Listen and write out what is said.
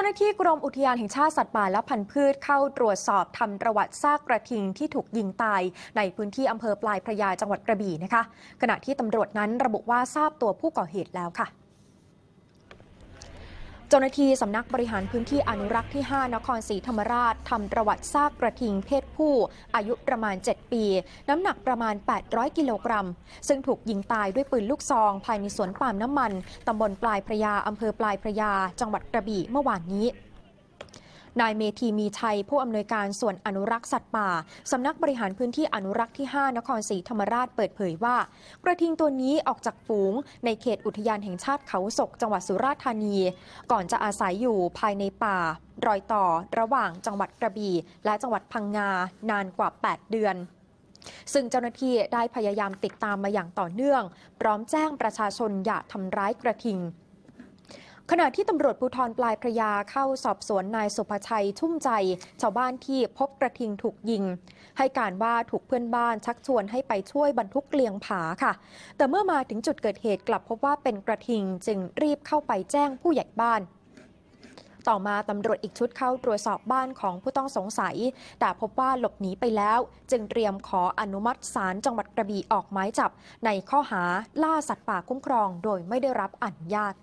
จ้าหน้าที่กรมอุทยานแห่งชาติสัตว์ป่าและพันธุ์พืชเข้าตรวจสอบทำประวัติซากกระทิงที่ถูกยิงตาย ในพื้นที่อำเภอปลายพระยาจังหวัดกระบี่นะคะ ขณะที่ตำรวจนั้นระบุว่าทราบตัวผู้ก่อเหตุแล้วค่ะ เจ้าหน้าที่สำนักบริหารพื้นที่อนุรักษ์ที่ 5 นครศรีธรรมราชทำประวัติซากกระทิงเพศผู้ อายุประมาณ 7 ปี น้ำหนักประมาณ 800 กิโลกรัม ซึ่งถูกยิงตายด้วยปืนลูกซอง ภายในสวนปาล์มน้ำมันตำบลปลายพระยาอำเภอปลายพระยา จังหวัดกระบี่เมื่อวานนี้ นายเมธีมีชัย ผู้อำนวยการส่วนอนุรักษ์สัตว์ป่าสำนักบริหารพื้นที่อนุรักษ์ที่ 5 นครศรีธรรมราชเปิดเผยว่า กระทิงตัวนี้ออกจากฝูง ในเขตอุทยานแห่งชาติเขาศก จังหวัดสุราษฎร์ธานี ก่อนจะอาศัยอยู่ภายในป่ารอยต่อระหว่างจังหวัดกระบี่ และจังหวัดพังงานานกว่า 8 เดือนซึ่งเจ้าหน้าที่ได้พยายามติดตามมาอย่างต่อเนื่อง พร้อมแจ้งประชาชนอย่าทำร้ายกระทิง ขณะที่ตำรวจภูธรปลายพระยาเข้าสอบสวนนายสุภชัยชุ่มใจ ชาวบ้านที่พบกระทิงถูกยิง ให้การว่าถูกเพื่อนบ้านชักชวนให้ไปช่วยบรรทุกเกลียงผาค่ะ แต่เมื่อมาถึงจุดเกิดเหตุกลับพบว่าเป็นกระทิงจึงรีบเข้าไปแจ้งผู้ใหญ่บ้านต่อมาตำรวจอีกชุดเข้าตรวจสอบบ้านของผู้ต้องสงสัย แต่พบว่าหลบหนีไปแล้ว จึงเตรียมขออนุมัติศาลจังหวัดกระบี่ออกหมายจับ ในข้อหาล่าสัตว์ป่าคุ้มครอง โดยไม่ได้รับอนุญาต